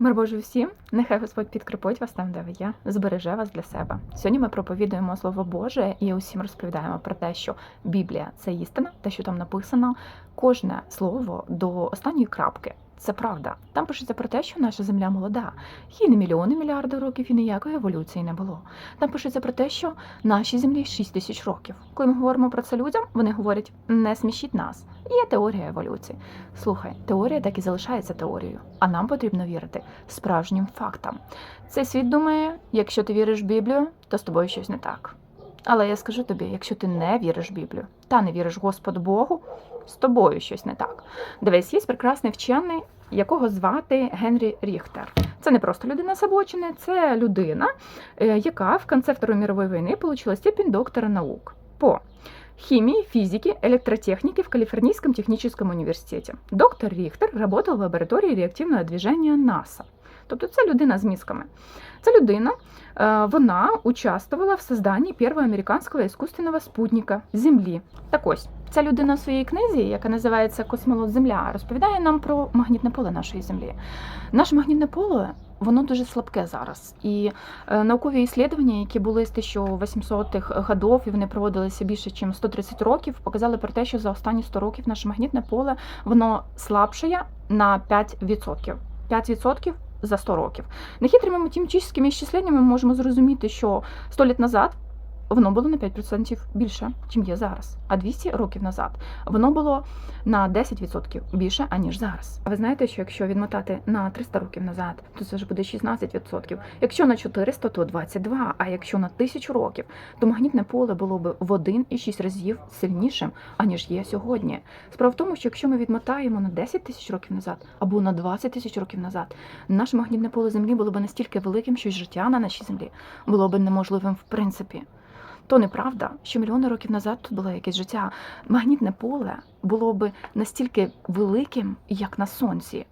Мир Божий всім, нехай Господь підкріпить вас там, де ви є, збереже вас для себе. Сьогодні ми проповідуємо Слово Боже і усім розповідаємо про те, що Біблія це істина, те, що там написано, кожне слово до останньої крапки. Це правда. Там пишеться про те, що наша земля молода. Їй не мільйони мільярди років і ніякої еволюції не було. Там пишеться про те, що нашій землі 6 тисяч років. Коли ми говоримо про це людям, вони говорять: не смішіть нас. Є теорія еволюції. Слухай, теорія так і залишається теорією, а нам потрібно вірити справжнім фактам. Цей світ думає, якщо ти віриш в Біблію, то з тобою щось не так. Але я скажу тобі, якщо ти не віриш в Біблію та не віриш Господу Богу, з тобою щось не так. Дивись, є прекрасний вчений, якого звати Генрі Ріхтер. Це не просто людина Сабочини, це людина, е, яка в конце Второї мирової війни отримала степень доктора наук по химии, физике, электротехнике в Калифорнийском техническом университете. Доктор Ріхтер работал в лабораторії реактивного движення НАСА. Тобто це людина з мізками. Ця людина е, вона участвувала в созданні першого американського іскусственного спутника Землі. Так ось ця людина в своїй книзі, яка називається Космолот Земля, розповідає нам про магнітне поле нашої землі. Наше магнітне поле воно дуже слабке зараз. І е, наукові іслідування, які були з 1800-х годів, і вони проводилися більше, ніж 130 років, показали про те, що за останні 100 років наше магнітне поле воно слабшає на 5%. 5% за 100 років. Нехитрими математичними іщисленнями ми можемо зрозуміти, що 100 літ назад воно було на 5% більше, чим є зараз. А 200 років назад воно було на 10% більше, аніж зараз. А ви знаєте, що якщо відмотати на 300 років назад, то це ж буде 16%. Якщо на 400, то 22%. А якщо на 1000 років, то магнітне поле було б в 1,6 разів сильнішим, аніж є сьогодні. Справа в тому, що якщо ми відмотаємо на 10 тисяч років назад або на 20 тисяч років назад, наше магнітне поле землі було б настільки великим, що життя на нашій землі було б неможливим в принципі. То неправда, що мільйони років назад тут було якесь життя. Магнітне поле було б настільки великим, як на сонці.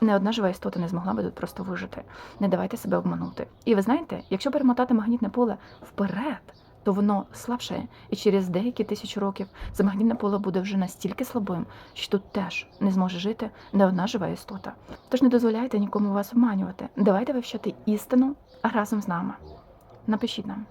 Не одна жива істота не змогла би тут просто вижити. Не давайте себе обманути. І ви знаєте, якщо перемотати магнітне поле вперед, то воно слабше, і через деякі тисячі років це магнітне поле буде вже настільки слабим, що тут теж не зможе жити не одна жива істота. Тож не дозволяйте нікому вас обманювати. Давайте вивчати істину разом з нами. Напишіть нам.